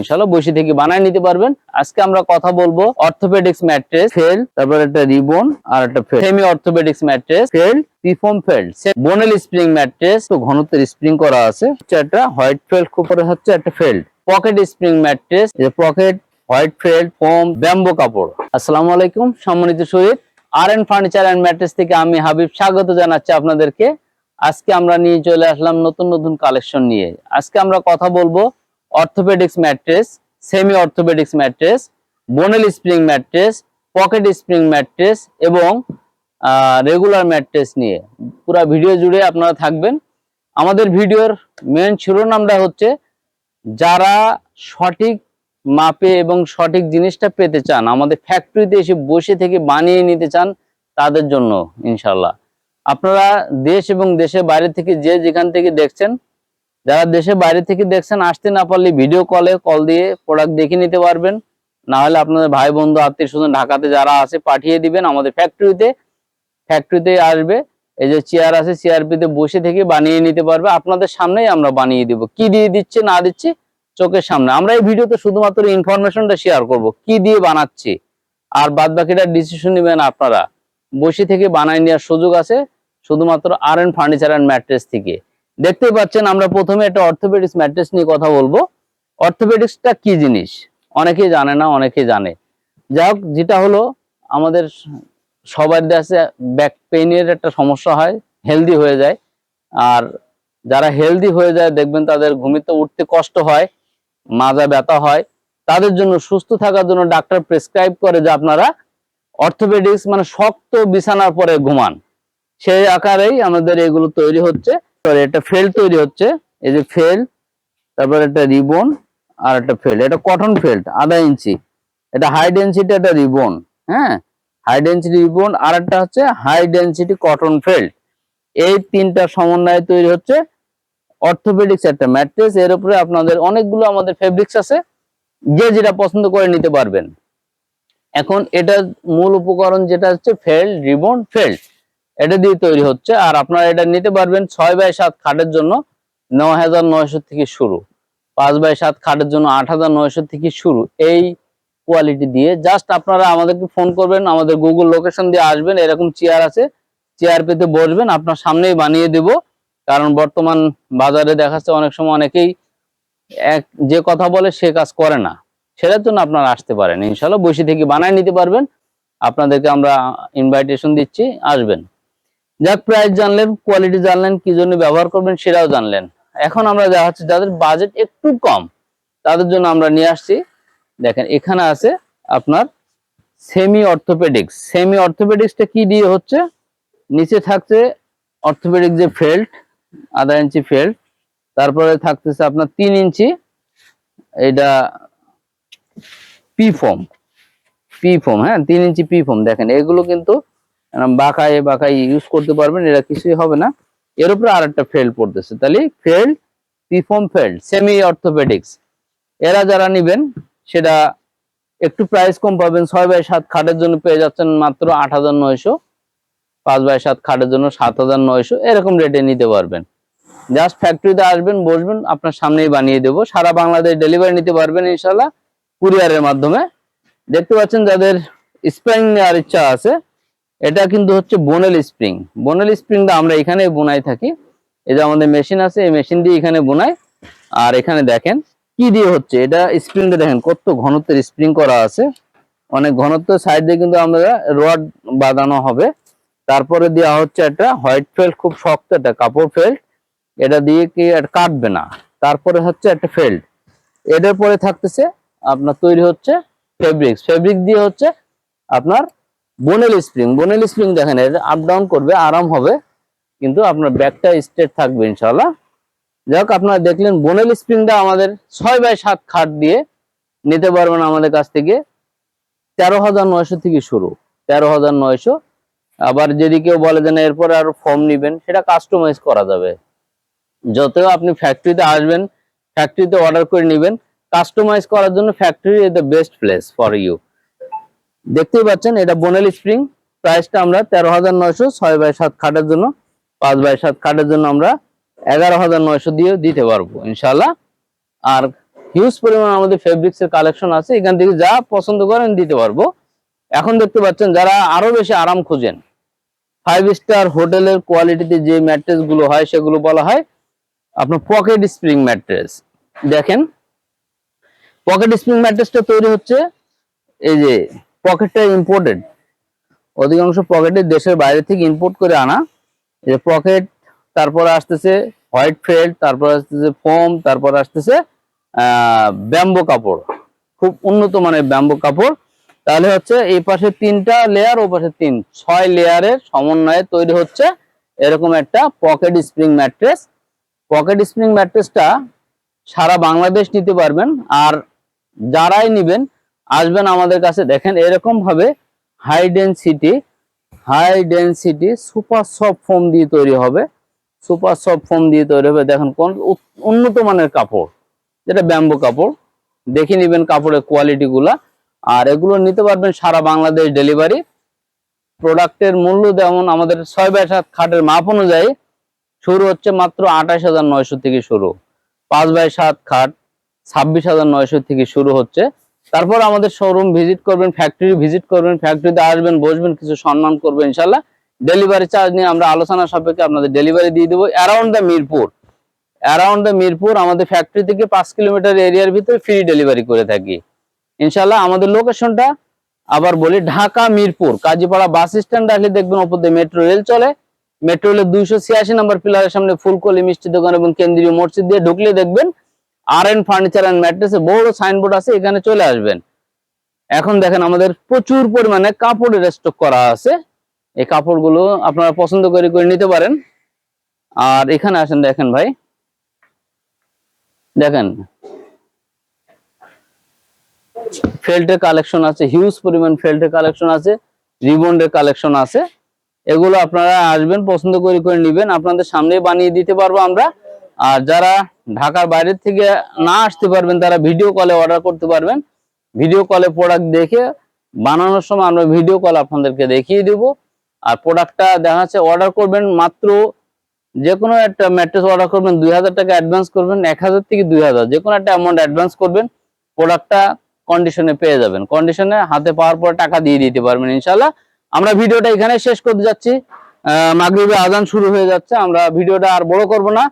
ইনশাল্লাহ বসে থেকে বানায় নিতে পারবেন। আজকে আমরা কথা বলব অর্থোপেডিক্স ম্যাট্রেস, ফেল, তারপর একটা রিবন আর একটা felt. Semi orthopedics mattress, felt bonnell spring mattress, তো ঘনত্বের স্প্রিং করা আছে। হোয়াইট হচ্ছে একটা pocket spring mattress pocket, white bamboo কাপড়। আসসালামু আলাইকুম, সম্মানিত শহীদ R N furniture and mattress থেকে আমি হাবিব স্বাগত জানাচ্ছি আপনাদেরকে। আজকে আমরা নিয়ে চলে আসলাম নতুন নতুন কালেকশন নিয়ে। আজকে আমরা কথা বলব orthopedics mattress semi orthopedics mattress bonnell spring mattress pocket spring mattress এবং রেগুলার ম্যাট্রেস নিয়ে। পুরো ভিডিও জুড়ে আপনারা থাকবেন। আমাদের ভিডিওর মেন শিরোনামটা হচ্ছে, যারা সঠিক মাপে এবং সঠিক জিনিসটা পেতে চান, আমাদের ফ্যাক্টরিতে এসে বসে থেকে বানিয়ে নিতে চান, তাদের জন্য ইনশাল্লাহ আপনারা দেশ এবং দেশের বাইরে থেকে যে যেখান থেকে দেখছেন যারা দেশে বাইরে থেকে দেখছেন, আসতে না পারলে ভিডিও কলে কল দিয়ে প্রোডাক্ট দেখে নিতে পারবেন। না হলে আপনাদের ভাই, বন্ধু, আত্মীয় স্বজন ঢাকাতে যারা আছে পাঠিয়ে দিবেন। আমাদের ফ্যাক্টরিতে ফ্যাক্টরিতে আসবে। এই যে চেয়ার আছে চেয়ারপিতে বসে থেকে বানিয়ে নিতে পারবে। আপনাদের সামনেই আমরা বানিয়ে দিব। কি দিয়ে দিচ্ছে, না দিচ্ছি, চোখের সামনে। আমরা এই ভিডিওতে শুধুমাত্র ইনফরমেশনটা শেয়ার করব। কি দিয়ে বানাচ্ছি? আর বাদ বাকিটা ডিসিশন নেবেন আপনারা। বসে থেকে বানাই নেওয়ার সুযোগ আছে। শুধুমাত্র R N furniture and mattress থেকে। দেখতেই পাচ্ছেন, আমরা প্রথমে একটা অর্থোপেডিক্স ম্যাট্রেস নিয়ে কথা বলব। অর্থোপেডিক্সটা কি জিনিস? অনেকেই জানে না, অনেকেই জানে। যাই হোক যেটা হলো, আমাদের সবার দেশে ব্যাক পেইনের একটা সমস্যা হয় হেলদি হয়ে যায়। আর যারা হেলদি হয়ে যায়, দেখবেন তাদের ঘুমিতে উঠতে কষ্ট হয়, মাজা ব্যথা হয়। তাদের জন্য সুস্থ থাকার জন্য ডাক্তার প্রেসক্রাইব করে যে আপনারা অর্থোপেডিক্স মানে শক্ত বিছানার পরে ঘুমান। সেই আকারেই আমাদের এগুলো তৈরি হচ্ছে। সরি একটা ফেল তৈরি হচ্ছে। এই যে ফেল, তারপর একটা রিবন আর একটা ফেল্ড এটা কটন ফেল্ড আধা ইঞ্চি। এটা হাই ডেন্সিটি একটা রিবন হ্যাঁ? হাই ডেন্সিটি রিবন আর একটা হচ্ছে হাই ডেন্সিটি কটন ফেল্ড এই তিনটা সমন্বয়ে তৈরি হচ্ছে অর্থোপেডিক্স একটা ম্যাট্রেস এর উপরে আপনাদের অনেকগুলো আমাদের ফেব্রিক্স আছে। যে যেটা পছন্দ করে নিতে পারবেন। এখন এটা মূল উপকরণ যেটা হচ্ছে ফেল্ড রিবন ফেল্ড এটা দিয়ে তৈরি হচ্ছে। আর আপনারা এটা নিতে পারবেন ছয় বাই সাত খাটের জন্য নয় হাজার নয়শো থেকে শুরু। পাঁচ বাই সাত খাটের জন্য আট হাজার নয়শো থেকে শুরু এই কোয়ালিটি দিয়ে। জাস্ট আপনারা আমাদেরকে ফোন করবেন, আমাদের গুগল লোকেশন দিয়ে আসবেন, এরকম চেয়ার আছে। চেয়ার পেতে বসবেন, আপনার সামনেই বানিয়ে দেব। কারণ বর্তমান বাজারে দেখাচ্ছে অনেক সময় অনেকেই এক, যে কথা বলে সে কাজ করে না। সেটার জন্য আপনারা আসতে পারেন। ইনশাল্লাহ বসে থেকে বানায় নিতে পারবেন। আপনাদেরকে আমরা ইনভাইটেশন দিচ্ছি, আসবেন। যাক প্রাইস জানলেন কোয়ালিটি জানলেন, কি জন্য ব্যবহার করবেন সেটাও জানলেন। এখন আমরা দেখাচ্ছি যাদের বাজেট একটু কম, তাদের জন্য আমরা নিয়ে আসছি। দেখেন, এখানে আছে আপনার সেমি অর্থোপেডিক্স সেমি অর্থোপেডিক্সটা কি দিয়ে হচ্ছে? নিচে থাকছে অর্থোপেডিক যে ফেল্ট আধা ইঞ্চি ফেল্ট তারপরে থাকতেছে আপনার তিন ইঞ্চি এটা পি ফোম পি ফোম হ্যাঁ তিন ইঞ্চি পি ফোম দেখেন, এগুলো কিন্তু বাঁকায় বাঁকায় ইউজ করতে পারবেন, এরা কিছুই হবে না। এর উপরে আর একটা ফেল্ড পড়তেছে। তাহলে ফেল্ড পিফর্ম ফেল্ড সেমি অর্থোপেডিক্স এরা যারা নেবেন, সেটা একটু প্রাইস কম পাবেন। ছয় বাই সাত খাটের জন্য পেয়ে যাচ্ছেন মাত্র আট হাজার নয়শো। পাঁচ বাই সাত খাটের জন্য সাত হাজার নয়শো। এরকম রেটে নিতে পারবেন। জাস্ট ফ্যাক্টরিতে আসবেন, বসবেন, আপনার সামনেই বানিয়ে দেবো। সারা বাংলাদেশ ডেলিভারি নিতে পারবেন ইনশাল্লাহ কুরিয়ারের মাধ্যমে। দেখতে পাচ্ছেন যাদের স্প্রিং নেওয়ার ইচ্ছা আছে এটা কিন্তু হচ্ছে বোনেল স্প্রিং বোনেল স্প্রিংটা আমরা এখানে বোনাই থাকি। এই যে আমাদের মেশিন আছে, এই মেশিন দিয়ে এখানে বোনাই। আর এখানে দেখেন, কি দিয়ে হচ্ছে? এটা স্প্রিংটা দেখেন, কত ঘনত্বের স্প্রিং করা আছে। অনেক ঘনত্ব সাইড দিয়ে কিন্তু আমরা রড বাঁধানো হবে। তারপরে দেওয়া হচ্ছে একটা হোয়াইট ফেল্ট খুব শক্ত একটা কাপড় ফেল্ট এটা দিয়ে কি কাটবে না। তারপরে হচ্ছে একটা ফেল্ট এটার পরে থাকতেছে আপনার তৈরি হচ্ছে ফেব্রিক্স ফেব্রিক দিয়ে হচ্ছে আপনার বোনেল স্প্রিং বোনেল স্প্রিং দেখেন এটা আপ ডাউন করবে, আরাম হবে, কিন্তু আপনার ব্যাকটা স্ট্রেট থাকবে ইনশাল্লাহ যাই হোক, আপনারা দেখলেন বোনেল স্প্রিংটা আমাদের ছয় বাই সাত খাট দিয়ে নিতে পারবেন আমাদের কাছ থেকে। তেরো হাজার নয়শো থেকে শুরু। তেরো হাজার নয়শো। আবার যদি কেউ বলে যে না, এরপরে আরও ফর্ম নিবেন, সেটা কাস্টমাইজ করা যাবে। যতও আপনি ফ্যাক্টরিতে আসবেন ফ্যাক্টরিতে অর্ডার করে নেবেন কাস্টমাইজ করার জন্য factory is the best place for you দেখতেই পাচ্ছেন, এটা বোনেল স্প্রিং। প্রাইসটা আমরা তেরো হাজার নয়শো ছয় বাই সাত খাটের জন্য, পাঁচ বাই সাত খাটের জন্য আমরা এগারো হাজার নয়শো দিয়ে দিতে পারব ইনশাল্লাহ আর হিউজ পরিমাণ আমাদের ফেব্রিক্স এর কালেকশন আছে, এখান থেকে যা পছন্দ করেন দিতে পারব। এখন দেখতে পাচ্ছেন, যারা আরও বেশি আরাম খোঁজেন ফাইভ স্টার হোটেলের কোয়ালিটিতে যে ম্যাট্রেসগুলো হয়, সেগুলো বলা হয় আপনার পকেট স্প্রিং ম্যাট্রেস দেখেন পকেট স্প্রিং ম্যাট্রেসটা তৈরি হচ্ছে, এই যে পকেটটা ইম্পোর্টেড অধিকাংশ পকেটে দেশের বাইরে থেকে ইম্পোর্ট করে আনা। যে পকেট, তারপরে আসতেছে হোয়াইট ফেল্ট তারপর আসতেছে ফোম, তারপর আসতেছে ব্যাম্বো কাপড়। খুব উন্নত মানের ব্যাম্বো কাপড়। তাহলে হচ্ছে এই পাশে তিনটা লেয়ার ও পাশে তিন, ছয় লেয়ারের সমন্বয়ে তৈরি হচ্ছে এরকম একটা pocket spring mattress. Pocket spring ম্যাট্রেসটা সারা বাংলাদেশ নিতে পারবেন। আর যারাই নিবেন আসবেন আমাদের কাছে। দেখেন এরকম ভাবে high density high density super soft foam দিয়ে তৈরি হবে। সুপার সফট ফোম দিয়ে তৈরি হবে। দেখেন, কোন উন্নত মানের কাপড়, যেটা ব্যাম্বো কাপড়। দেখে নিবেন কাপড়ের কোয়ালিটি গুলা আর এগুলো নিতে পারবেন সারা বাংলাদেশ ডেলিভারি প্রোডাক্টের মূল্য যেমন আমাদের ছয় বাই সাত খাটের মাপ অনুযায়ী, শুরু হচ্ছে মাত্র আঠাশ হাজার নয়শো থেকে শুরু। পাঁচ বাই সাত খাট ছাব্বিশ হাজার নয়শো থেকে শুরু হচ্ছে। তারপর আমাদের শোরুম ভিজিট করবেন ফ্যাক্টরি ভিজিট করবেন ফ্যাক্টরিতে আসবেন, বসবেন, কিছু সম্মান করবেন ইনশাল্লাহ ডেলিভারি চার্জ নিয়ে আমরা আলোচনা সাপেক্ষে আপনাদের ডেলিভারি দিয়ে দেবো around the Mirpur. Around the Mirpur, আমাদের ফ্যাক্টরি থেকে পাঁচ কিলোমিটার এরিয়ার ভিতরে ফ্রি ডেলিভারি করে থাকি। ইনশাল্লাহ আমাদের লোকেশনটা আবার বলি ঢাকা মিরপুর, কাজীপাড়া বাস স্ট্যান্ড আসলে দেখবেন ওপর দিয়ে মেট্রো রেল চলে মেট্রো রেলের দুইশো ছিয়াশি নম্বর পিলারের সামনে ফুলকলি মিষ্টি দোকান এবং কেন্দ্রীয় মসজিদ দিয়ে ঢুকলে দেখবেন আর এন ফার্নিচার অ্যান্ড ম্যাট্রেসে বড় সাইনবোর্ড আছে, এখানে চলে আসবেন। এখন দেখেন আমাদের প্রচুর পরিমাণে কাপড়ের স্টক করা আছে। এই কাপড়গুলো আপনারা পছন্দ করে করে নিতে পারেন। আর এখানে আসেন দেখেন ভাই। দেখেন। ফেল্টের কালেকশন আছে হিউজ পরিমাণ ফেল্টের কালেকশন আছে রিবন্ডের কালেকশন আছে। এগুলো আপনারা আসবেন, পছন্দ করে করে নিবেন। আপনাদের সামনে বানিয়ে দিতে পারব আমরা। আর যারা ঢাকার বাইরে থেকে না আসতে পারবেন, তারা ভিডিও কলে অর্ডার করতে পারবেন। ভিডিও কলে প্রোডাক্ট দেখে বানানোর সময় আমরা ভিডিও কল আপনাদেরকে দেখিয়ে দেব। আর প্রোডাক্টটা দেখা যাচ্ছে অর্ডার করবেন মাত্র যে কোনো একটা ম্যাট্রেস অর্ডার করবেন, দুই হাজার টাকা অ্যাডভান্স করবেন, এক হাজার থেকে দুই হাজার। যে কোনো একটা অ্যামাউন্ট অ্যাডভান্স করবেন প্রোডাক্টটা কন্ডিশনে পেয়ে যাবেন। কন্ডিশনে হাতে পাওয়ার পর টাকা দিয়ে দিতে পারবেন ইনশাল্লাহ আমরা ভিডিওটা এখানে শেষ করতে যাচ্ছি। মাগরিবে আজান শুরু হয়ে যাচ্ছে, আমরা ভিডিওটা আর বড় করব না।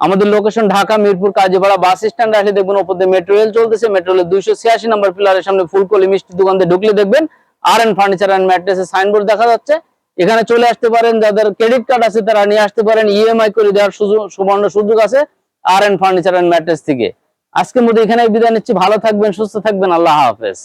আমাদের location Dhaka, Mirpur, Kazipara bus stand আসলে দেখবেন ওপর দিয়ে মেট্রো রেল চলতেছে। মেট্রো রেলের দুইশো ছিয়াশি নম্বর পিলারের সামনে ফুলকলি মিষ্টি দোকান ঢুকলে দেখবেন আর এন ফার্নিচার অ্যান্ড ম্যাট্রেসের সাইনবোর্ড দেখা যাচ্ছে। এখানে চলে আসতে পারেন, যাদের ক্রেডিট কার্ড আছে তারা নিয়ে আসতে পারেন ইএমআই করে দেওয়ার সুযোগ, সুবর্ণ সুযোগ আছে R N furniture and mattress থেকে। আজকের মধ্যে এখানে বিদায় নিচ্ছি, ভালো থাকবেন, সুস্থ থাকবেন, আল্লাহ হাফেজ।